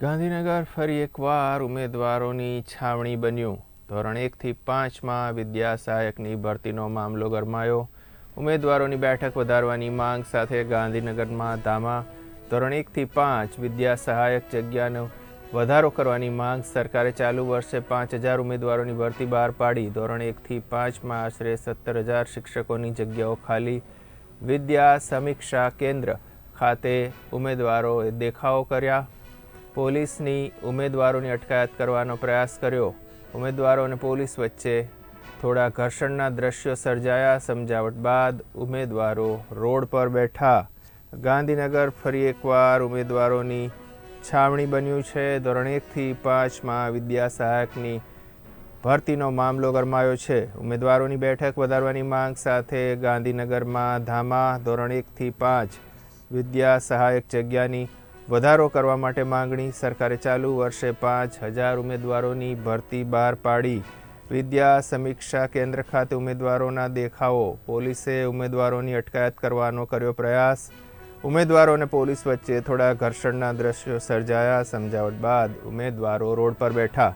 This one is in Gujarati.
ગાંધીનગર ફરી એકવાર ઉમેદવારોની છાવણી બન્યું. ધોરણ એકથી પાંચમાં વિદ્યા સહાયકની ભરતીનો મામલો ગરમાયો. ઉમેદવારોની બેઠક વધારવાની માંગ સાથે ગાંધીનગરમાં ધામા. ધોરણ એકથી પાંચ વિદ્યા સહાયક જગ્યાનો વધારો કરવાની માંગ સરકારે ચાલુ વર્ષે પાંચ હજાર ઉમેદવારોની ભરતી બહાર પાડી. ધોરણ એકથી પાંચમાં આશરે સત્તર હજાર શિક્ષકોની જગ્યાઓ ખાલી. વિદ્યા સમીક્ષા કેન્દ્ર ખાતે ઉમેદવારોએ દેખાવો કર્યા. પોલીસની ઉમેદવારોની અટકાયત કરવાનો પ્રયાસ કર્યો. ઉમેદવારો અને પોલીસ વચ્ચે થોડા ઘર્ષણના દ્રશ્યો સર્જાયા. સમજાવટ બાદ ઉમેદવારો રોડ પર બેઠા. ગાંધીનગર ફરી એકવાર ઉમેદવારોની છાવણી બન્યું છે. ધોરણ એકથી પાંચમાં વિદ્યા સહાયકની ભરતીનો મામલો ગરમાયો છે. ઉમેદવારોની બેઠક વધારવાની માંગ સાથે ગાંધીનગરમાં ધામા ધોરણ એકથી પાંચ વિદ્યા સહાયક જગ્યાની વધારો કરવા માટે માંગણી સરકારે ચાલુ વર્ષે પાંચ હજાર ઉમેદવારોની ભરતી બહાર પાડી. વિદ્યા સમીક્ષા કેન્દ્ર ખાતે ઉમેદવારોના દેખાવો. પોલીસે ઉમેદવારોની અટકાયત કરવાનો કર્યો પ્રયાસ. ઉમેદવારો અને પોલીસ વચ્ચે થોડા ઘર્ષણના દ્રશ્યો સર્જાયા. સમજાવટ બાદ ઉમેદવારો રોડ પર બેઠા.